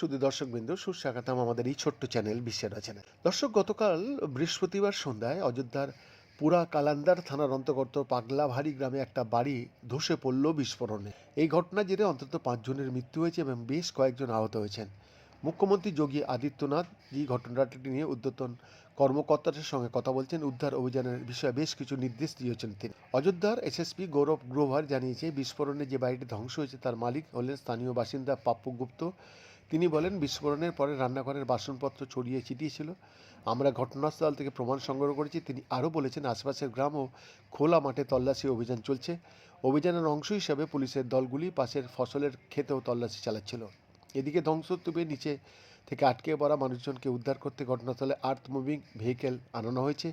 শুধু দর্শকবৃন্দ, সুস্বাগতম আমাদের এই ছোট্ট চ্যানেল, বিশ্বের চ্যানেল দর্শক, গতকাল বৃহস্পতিবার সন্ধ্যায় অযোধ্যার পুরা কালান্দার থানার অন্তর্গত পাগলাভারি গ্রামে একটা বাড়ি ধসে পড়ল বিস্ফোরণে। এই ঘটনা জেরে অন্তত পাঁচজনের মৃত্যু হয়েছে এবং বেশ কয়েকজন আহত হয়েছেন। মুখ্যমন্ত্রী যোগী আদিত্যনাথ এই ঘটনাটি নিয়ে উদ্যতন কর্মকর্তাদের সঙ্গে কথা বলছেন। উদ্ধার অভিযানের বিষয়ে বেশ কিছু নির্দেশ দিয়েছেন তিনি। অযোধ্যার এসএসপি গৌরব গ্রোভার জানিয়েছে, বিস্ফোরণে যে বাড়িটি ধ্বংস হয়েছে তার মালিক হলেন স্থানীয় বাসিন্দা পাপ্পু গুপ্ত। তিনি বলেন, বিস্ফোরণের পরে রান্নাঘরের বাসনপত্র ছড়িয়ে ছিটিয়েছিল। আমরা ঘটনাস্থল থেকে প্রমাণ সংগ্রহ করেছি। তিনি আরও বলেছেন, আশপাশের গ্রাম ও খোলা মাঠে তল্লাশি অভিযান চলছে। অভিযানের অংশ হিসাবে পুলিশের দলগুলি পাশের ফসলের ক্ষেতেও তল্লাশি চালাচ্ছিল। এদিকে ধ্বংসস্তূপের নিচে থেকে আটকে পড়া মানুষজনকে উদ্ধার করতে ঘটনাস্থলে আর্থ মুভিং ভেহিকেল আনানো হয়েছে।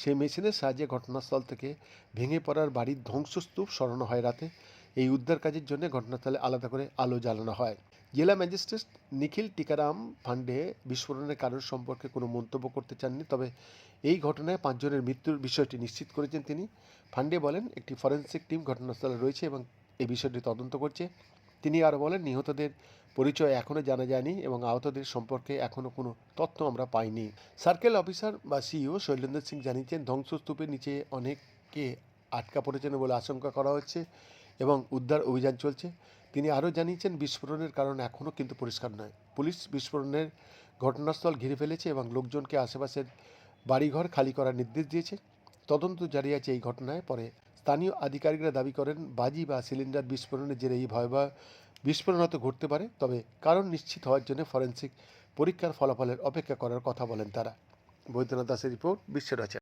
সেই মেশিনের সাহায্যে ঘটনাস্থল থেকে ভেঙে পড়ার বাড়ির ধ্বংসস্তূপ সরানো হয় রাতে। এই উদ্ধার কাজের জন্য ঘটনাস্থলে আলাদা করে আলো জ্বালানো হয়। জেলা ম্যাজিস্ট্রেট নিখিল টিকারাম ফান্ডে বিস্ফোরণের কারণ সম্পর্কে কোনো মন্তব্য করতে চাননি, তবে এই ঘটনায় পাঁচজনের মৃত্যুর বিষয়টি নিশ্চিত করেছেন তিনি। ফান্ডে বলেন, একটি ফরেন্সিক টিম ঘটনাস্থলে রয়েছে এবং এই বিষয়টি তদন্ত করছে। তিনি আরও বলেন, নিহতদের পরিচয় এখনও জানা যায়নি এবং আহতদের সম্পর্কে এখনও কোনো তথ্য আমরা পাইনি। সার্কেল অফিসার বা সিইও শৈলেন্দ্র সিং জানিয়েছেন, ধ্বংসস্তূপের নিচে অনেককে আটকা পড়েছেন বলে আশঙ্কা করা হচ্ছে এবং উদ্ধার অভিযান চলছে। তিনি আরও জানিয়েছেন, বিস্ফোরণের কারণ এখনও কিন্তু পরিষ্কার নয়। পুলিশ বিস্ফোরণের ঘটনাস্থল ঘিরে ফেলেছে এবং লোকজনকে আশেপাশের বাড়িঘর খালি করার নির্দেশ দিয়েছে। তদন্ত জারি আছে এই ঘটনায়, পরে স্থানীয় আধিকারিকরা দাবি করেন, বাজি বা সিলিন্ডার বিস্ফোরণের জেরে এই ভয়াবহ বিস্ফোরণ হয়তো ঘটতে পারে, তবে কারণ নিশ্চিত হওয়ার জন্য ফরেন্সিক পরীক্ষার ফলাফলের অপেক্ষা করার কথা বলেন তারা। বৈদ্যনাথ দাসের রিপোর্ট বিশ্বের আছে